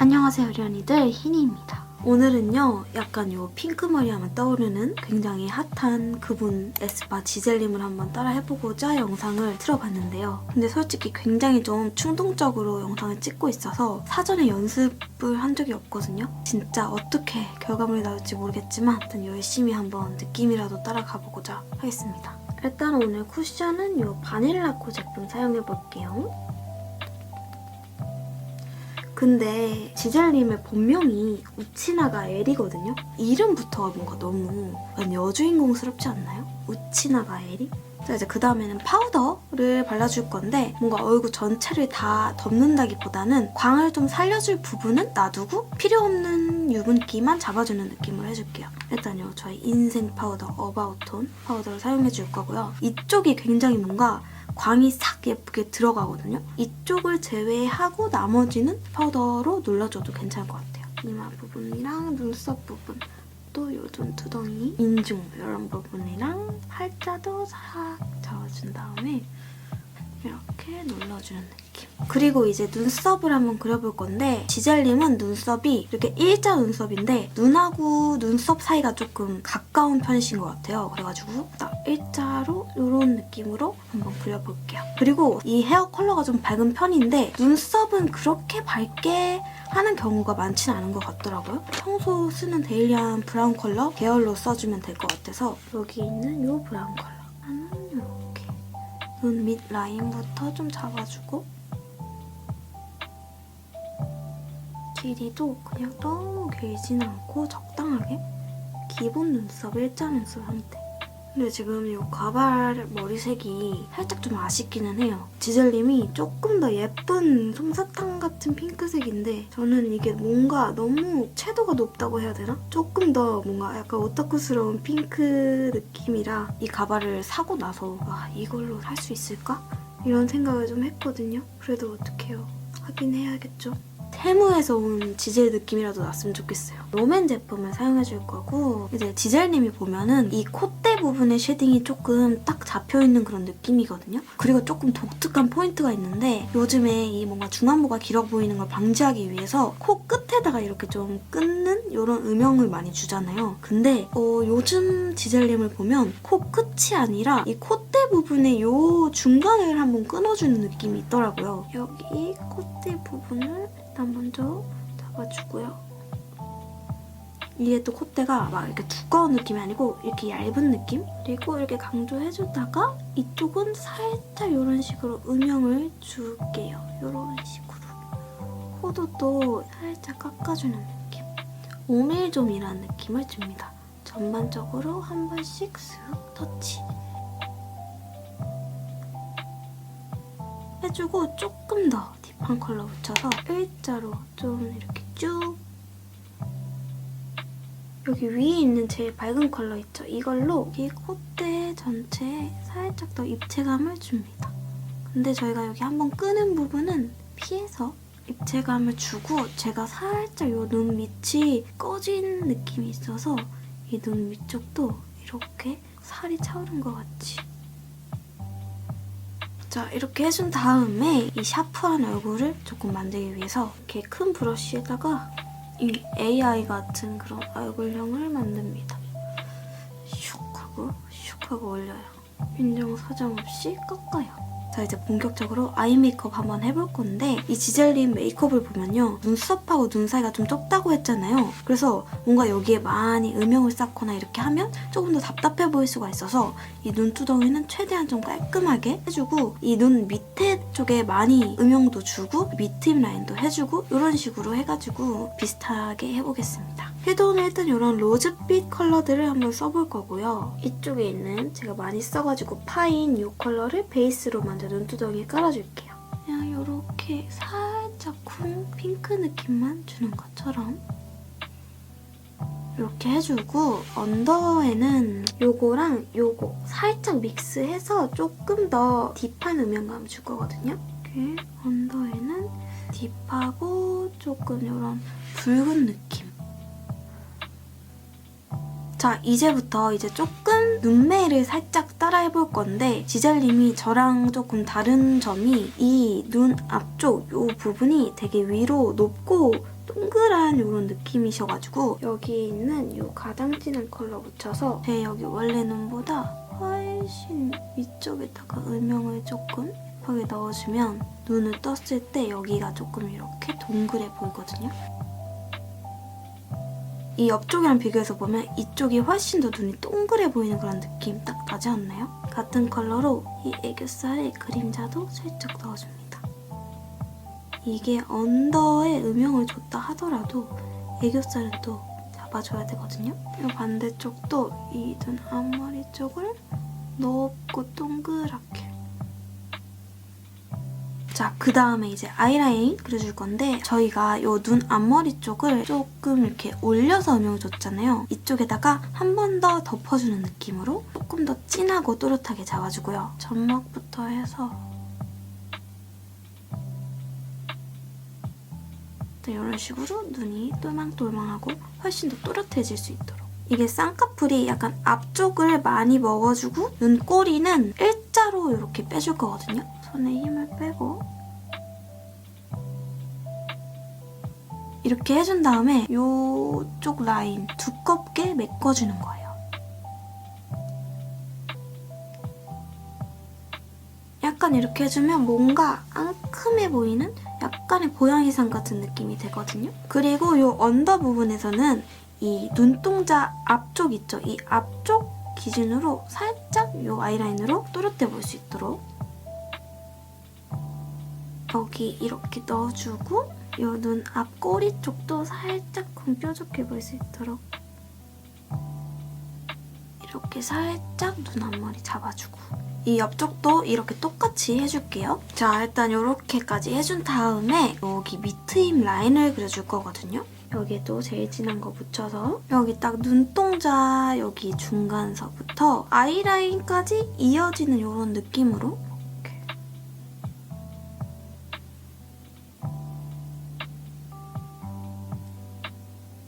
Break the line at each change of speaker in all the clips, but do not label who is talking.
안녕하세요 련이들. 희니입니다. 오늘은요 약간 요 핑크머리 하면 떠오르는 굉장히 핫한 그분 에스파 지젤님을 한번 따라 해보고자 영상을 틀어봤는데요. 근데 솔직히 굉장히 좀 충동적으로 영상을 찍고 있어서 사전에 연습을 한 적이 없거든요. 진짜 어떻게 결과물이 나올지 모르겠지만 일단 열심히 한번 느낌이라도 따라가보고자 하겠습니다. 일단 오늘 쿠션은 요 바닐라코 제품 사용해볼게요. 근데 지젤님의 본명이 우치나가 에리거든요? 이름부터가 뭔가 너무 여주인공스럽지 않나요? 우치나가 에리? 자 이제 그 다음에는 파우더를 발라줄 건데 뭔가 얼굴 전체를 다 덮는다기보다는 광을 좀 살려줄 부분은 놔두고 필요 없는 유분기만 잡아주는 느낌으로 해줄게요. 일단요 저희 인생 파우더 어바웃톤 파우더를 사용해줄 거고요. 이쪽이 굉장히 뭔가 광이 싹 예쁘게 들어가거든요. 이쪽을 제외하고 나머지는 파우더로 눌러줘도 괜찮을 것 같아요. 이마 부분이랑 눈썹 부분 또 요즘 두덩이, 인중 이런 부분이랑 팔자도 싹 잡아준 다음에 이렇게 눌러주는 느낌. 그리고 이제 눈썹을 한번 그려볼 건데 지젤님은 눈썹이 이렇게 일자 눈썹인데 눈하고 눈썹 사이가 조금 가까운 편이신 것 같아요. 그래가지고 딱 일자로 이런 느낌으로 한번 그려볼게요. 그리고 이 헤어 컬러가 좀 밝은 편인데 눈썹은 그렇게 밝게 하는 경우가 많지는 않은 것 같더라고요. 평소 쓰는 데일리한 브라운 컬러 계열로 써주면 될 것 같아서 여기 있는 이 브라운 컬러 눈 밑 라인부터 좀 잡아주고 길이도 그냥 너무 길지는 않고 적당하게 기본 눈썹 일자 눈썹 상태 근데 지금 이 가발 머리색이 살짝 좀 아쉽기는 해요. 지젤님이 조금 더 예쁜 솜사탕 같은 핑크색인데 저는 이게 뭔가 너무 채도가 높다고 해야 되나? 조금 더 뭔가 약간 오타쿠스러운 핑크 느낌이라 이 가발을 사고 나서 아 이걸로 살수 있을까? 이런 생각을 좀 했거든요. 그래도 어떡해요. 하긴 해야겠죠. 테무에서 온 지젤 느낌이라도 났으면 좋겠어요. 롬앤 제품을 사용해줄 거고 이제 지젤님이 보면은 이 콧대 부분의 쉐딩이 조금 딱 잡혀있는 그런 느낌이거든요. 그리고 조금 독특한 포인트가 있는데 요즘에 이 뭔가 중안부가 길어 보이는 걸 방지하기 위해서 코 끝에다가 이렇게 좀 끊는 이런 음영을 많이 주잖아요. 근데 어, 요즘 지젤님을 보면 코 끝이 아니라 이 콧대 부분의 요 중간을 한번 끊어주는 느낌이 있더라고요. 여기 콧대 부분을 일단 먼저 잡아주고요. 이게 또 콧대가 막 이렇게 두꺼운 느낌이 아니고 이렇게 얇은 느낌? 그리고 이렇게 강조해주다가 이쪽은 살짝 이런 식으로 음영을 줄게요. 이런 식으로. 코도 또 살짝 깎아주는 느낌. 오밀좀이라는 느낌을 줍니다. 전반적으로 한 번씩 쓱 터치. 해주고 조금 더딥 한 컬러 붙여서 일자로 좀 이렇게 쭉 여기 위에 있는 제일 밝은 컬러 있죠? 이걸로 이 콧대 전체에 살짝 더 입체감을 줍니다. 근데 저희가 여기 한번 끄는 부분은 피해서 입체감을 주고 제가 살짝 이 눈 밑이 꺼진 느낌이 있어서 이 눈 위쪽도 이렇게 살이 차오른 것 같이 자 이렇게 해준 다음에 이 샤프한 얼굴을 조금 만들기 위해서 이렇게 큰 브러쉬에다가 이 AI 같은 그런 얼굴형을 만듭니다. 슉 하고 슉 하고 올려요. 인정 사정 없이 깎아요. 자 이제 본격적으로 아이 메이크업 한번 해볼 건데 이 지젤린 메이크업을 보면요 눈썹하고 눈 사이가 좀 좁다고 했잖아요. 그래서 뭔가 여기에 많이 음영을 쌓거나 이렇게 하면 조금 더 답답해 보일 수가 있어서 이 눈두덩이는 최대한 좀 깔끔하게 해주고 이 눈 밑에 쪽에 많이 음영도 주고 밑트임 라인도 해주고 이런 식으로 해가지고 비슷하게 해보겠습니다. 섀도우는 일단 이런 로즈빛 컬러들을 한번 써볼 거고요. 이쪽에 있는 제가 많이 써가지고 파인 이 컬러를 베이스로 먼저 눈두덩이에 깔아줄게요 그냥 이렇게 살짝 쿵 핑크 느낌만 주는 것처럼 이렇게 해주고 언더에는 요거랑 요거 살짝 믹스해서 조금 더 딥한 음영감 줄 거거든요. 이렇게 언더에는 딥하고 조금 이런 붉은 느낌. 자 이제부터 이제 조금 눈매를 살짝 따라 해볼 건데 지젤님이 저랑 조금 다른 점이 이 눈 앞쪽 이 부분이 되게 위로 높고 동그란 이런 느낌이셔가지고 여기 있는 이 가장 진한 컬러 묻혀서 제 여기 원래 눈보다 훨씬 위쪽에다가 음영을 조금 곱하게 넣어주면 눈을 떴을 때 여기가 조금 이렇게 동그래 보이거든요. 이 옆쪽이랑 비교해서 보면 이쪽이 훨씬 더 눈이 동그래 보이는 그런 느낌 딱 나지 않나요? 같은 컬러로 이 애교살에 그림자도 살짝 넣어줍니다. 이게 언더에 음영을 줬다 하더라도 애교살은 또 잡아줘야 되거든요. 이 반대쪽도 이 눈 앞머리 쪽을 넓고 동그랗게 자, 그 다음에 이제 아이라인 그려줄 건데 저희가 이눈 앞머리 쪽을 조금 이렇게 올려서 음영을 줬잖아요. 이쪽에다가 한 번 더 덮어주는 느낌으로 조금 더 진하고 또렷하게 잡아주고요. 점막부터 해서 네, 이런 식으로 눈이 똘망똘망하고 훨씬 더 또렷해질 수 있도록 이게 쌍꺼풀이 약간 앞쪽을 많이 먹어주고 눈꼬리는 일자로 이렇게 빼줄 거거든요. 손에 힘을 빼고 이렇게 해준 다음에 이쪽 라인 두껍게 메꿔주는 거예요. 약간 이렇게 해주면 뭔가 앙큼해 보이는 약간의 고양이상 같은 느낌이 되거든요. 그리고 이 언더 부분에서는 이 눈동자 앞쪽 있죠? 이 앞쪽 기준으로 살짝 이 아이라인으로 또렷해 보일 수 있도록 여기 이렇게 넣어주고 이 눈 앞꼬리 쪽도 살짝 곰뾰족해 보일 수 있도록 이렇게 살짝 눈 앞머리 잡아주고 이 옆쪽도 이렇게 똑같이 해줄게요. 자 일단 이렇게까지 해준 다음에 여기 밑트임 라인을 그려줄 거거든요. 여기도 제일 진한 거 붙여서 여기 딱 눈동자 여기 중간서부터 아이라인까지 이어지는 이런 느낌으로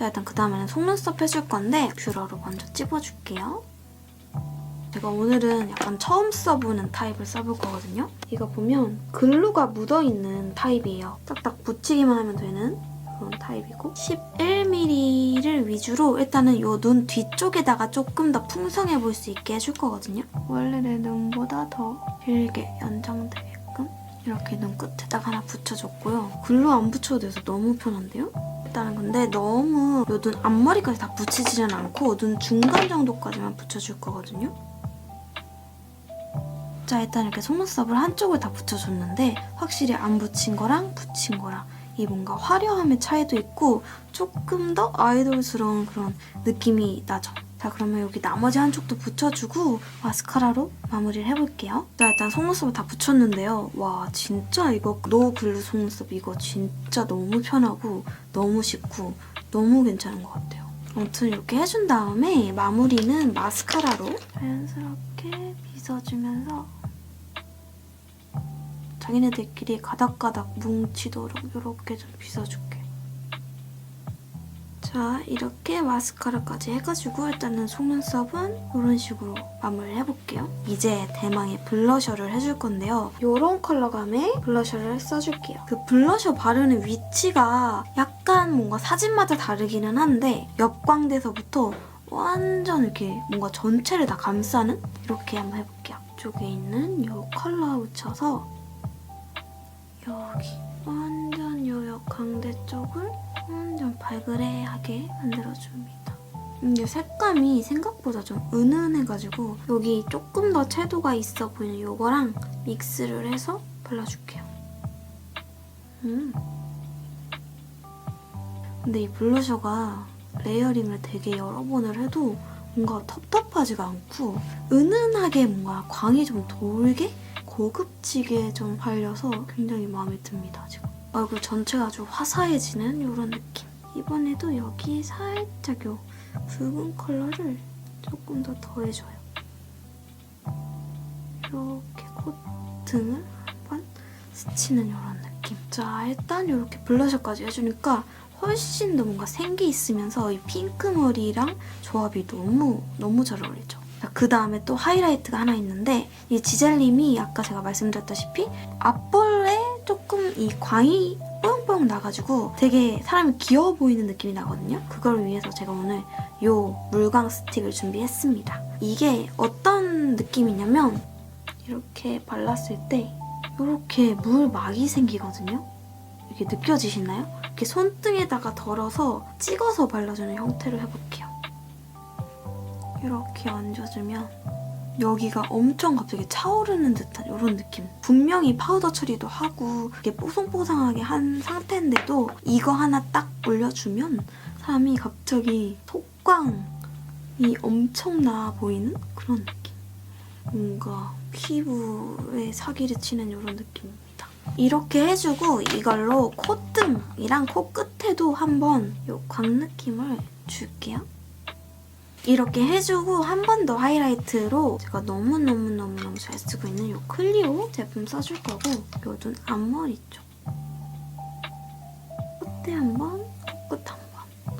일단 그 다음에는 속눈썹 해줄 건데 뷰러로 먼저 찝어줄게요. 제가 오늘은 약간 처음 써보는 타입을 써볼 거거든요. 이거 보면 글루가 묻어있는 타입이에요. 딱딱 붙이기만 하면 되는 그런 타입이고 11mm를 위주로 일단은 이 눈 뒤쪽에다가 조금 더 풍성해 보일 수 있게 해줄 거거든요. 원래 내 눈보다 더 길게 연장되게끔 이렇게 눈 끝에다가 하나 붙여줬고요. 글루 안 붙여도 돼서 너무 편한데요? 일단은 근데 너무 이 눈 앞머리까지 다 붙이지는 않고 눈 중간 정도까지만 붙여줄 거거든요. 자 일단 이렇게 속눈썹을 한쪽을 다 붙여줬는데 확실히 안 붙인 거랑 붙인 거랑 이 뭔가 화려함의 차이도 있고 조금 더 아이돌스러운 그런 느낌이 나죠. 자 그러면 여기 나머지 한쪽도 붙여주고 마스카라로 마무리를 해볼게요. 자 일단 속눈썹을 다 붙였는데요. 와 진짜 이거 노 글루 속눈썹 이거 진짜 너무 편하고 너무 쉽고 너무 괜찮은 것 같아요. 아무튼 이렇게 해준 다음에 마무리는 마스카라로 자연스럽게 빗어주면서 자기네들끼리 가닥가닥 뭉치도록 이렇게 좀 빗어줄게. 자, 이렇게 마스카라까지 해가지고 일단은 속눈썹은 이런 식으로 마무리를 해볼게요. 이제 대망의 블러셔를 해줄 건데요. 이런 컬러감의 블러셔를 써줄게요. 그 블러셔 바르는 위치가 약간 뭔가 사진마다 다르기는 한데 옆광대서부터 완전 이렇게 뭔가 전체를 다 감싸는 이렇게 한번 해볼게요. 이쪽에 있는 이 컬러 붙여서 여기 완전 요 옆광대 쪽을 완전 발그레하게 만들어줍니다. 이게 색감이 생각보다 좀 은은해가지고 여기 조금 더 채도가 있어 보이는 요거랑 믹스를 해서 발라줄게요. 음. 근데 이 블러셔가 레이어링을 되게 여러 번을 해도 뭔가 텁텁하지가 않고 은은하게 뭔가 광이 좀 돌게 고급지게 좀 발려서 굉장히 마음에 듭니다, 지금. 얼굴 전체가 아주 화사해지는 이런 느낌. 이번에도 여기 살짝 요 붉은 컬러를 조금 더 더해줘요. 이렇게 콧등을 한번 스치는 이런 느낌. 자, 일단 이렇게 블러셔까지 해주니까 훨씬 더 뭔가 생기 있으면서 이 핑크 머리랑 조합이 너무 너무 잘 어울리죠. 그 다음에 또 하이라이트가 하나 있는데 이 지젤님이 아까 제가 말씀드렸다시피 앞볼에 조금 이 광이 뽀용뽀용 나가지고 되게 사람이 귀여워 보이는 느낌이 나거든요. 그걸 위해서 제가 오늘 요 물광 스틱을 준비했습니다. 이게 어떤 느낌이냐면 이렇게 발랐을 때 이렇게 물막이 생기거든요. 이게 느껴지시나요? 이렇게 손등에다가 덜어서 찍어서 발라주는 형태로 해볼게요. 이렇게 얹어주면 여기가 엄청 갑자기 차오르는 듯한 이런 느낌. 분명히 파우더 처리도 하고 이렇게 뽀송뽀송하게 한 상태인데도 이거 하나 딱 올려주면 사람이 갑자기 속광이 엄청나 보이는 그런 느낌. 뭔가 피부에 사기를 치는 이런 느낌입니다. 이렇게 해주고 이걸로 콧등이랑 코끝에도 한번 이 광 느낌을 줄게요. 이렇게 해주고 한 번 더 하이라이트로 제가 너무너무너무너무 잘 쓰고 있는 이 클리오 제품 써줄 거고 요 눈 앞머리 쪽 콧대 한 번, 코끝 한 번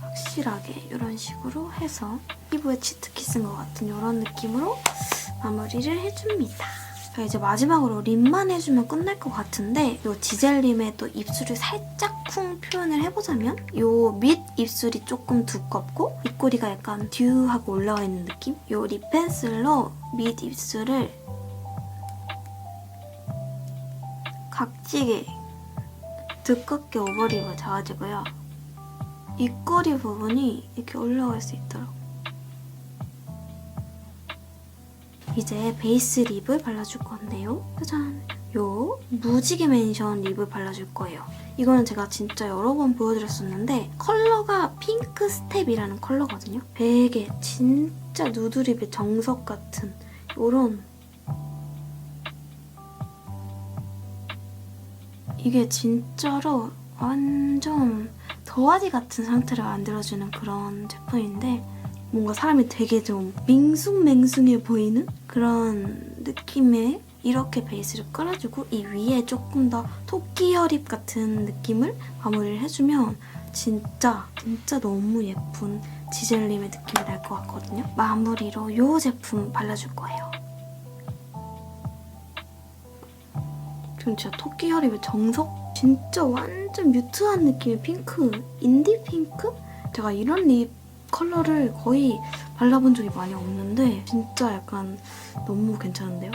확실하게 이런 식으로 해서 피부에 치트키 쓴 것 같은 이런 느낌으로 마무리를 해줍니다. 자, 이제 마지막으로 립만 해주면 끝날 것 같은데 이 지젤림의 또 입술을 살짝 쿵 표현을 해보자면 이 밑 입술이 조금 두껍고 입꼬리가 약간 듀하고 올라와 있는 느낌? 이 립 펜슬로 밑 입술을 각지게 두껍게 오버립을 잡아주고요. 입꼬리 부분이 이렇게 올라갈 수 있도록 이제 베이스 립을 발라줄 건데요. 짜잔! 요 무지개 맨션 립을 발라줄 거예요. 이거는 제가 진짜 여러 번 보여드렸었는데 컬러가 핑크 스텝이라는 컬러거든요. 되게 진짜 누드립의 정석 같은 요런 이게 진짜로 완전 도화지 같은 상태를 만들어주는 그런 제품인데 뭔가 사람이 되게 좀 밍숭맹숭해 보이는 그런 느낌의 이렇게 베이스를 깔아주고 이 위에 조금 더 토끼 혈입 같은 느낌을 마무리를 해주면 진짜 진짜 너무 예쁜 지젤림의 느낌이 날 것 같거든요. 마무리로 이 제품 발라줄 거예요. 지금 진짜 토끼 혈입의 정석? 진짜 완전 뮤트한 느낌의 핑크, 인디 핑크? 제가 이런 립 컬러를 거의 발라본 적이 많이 없는데 진짜 약간 너무 괜찮은데요?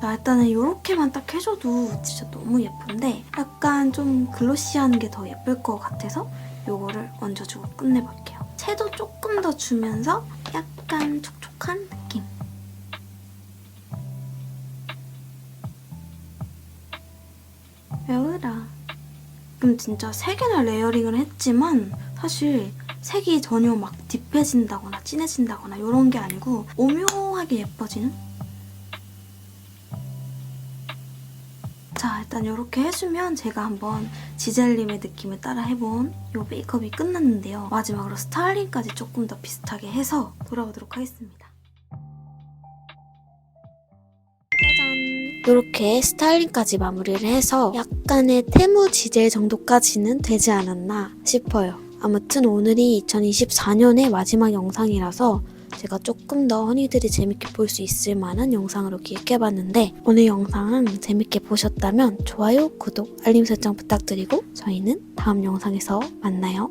나 일단은 이렇게만 딱 해줘도 진짜 너무 예쁜데 약간 좀 글로시한 게 더 예쁠 것 같아서 이거를 얹어주고 끝내볼게요. 채도 조금 더 주면서 약간 촉촉한 느낌. 왜으라 그럼 진짜 세 개나 레이어링을 했지만 사실 색이 전혀 막 딥해진다거나 진해진다거나 이런 게 아니고 오묘하게 예뻐지는? 자 일단 이렇게 해주면 제가 한번 지젤림의 느낌을 따라 해본 이 메이크업이 끝났는데요. 마지막으로 스타일링까지 조금 더 비슷하게 해서 돌아오도록 하겠습니다. 이렇게 스타일링까지 마무리를 해서 약간의 테무 지젤 정도까지는 되지 않았나 싶어요. 아무튼 오늘이 2024년의 마지막 영상이라서 제가 조금 더 허니들이 재밌게 볼 수 있을 만한 영상으로 기획해봤는데 오늘 영상 재밌게 보셨다면 좋아요, 구독, 알림 설정 부탁드리고 저희는 다음 영상에서 만나요.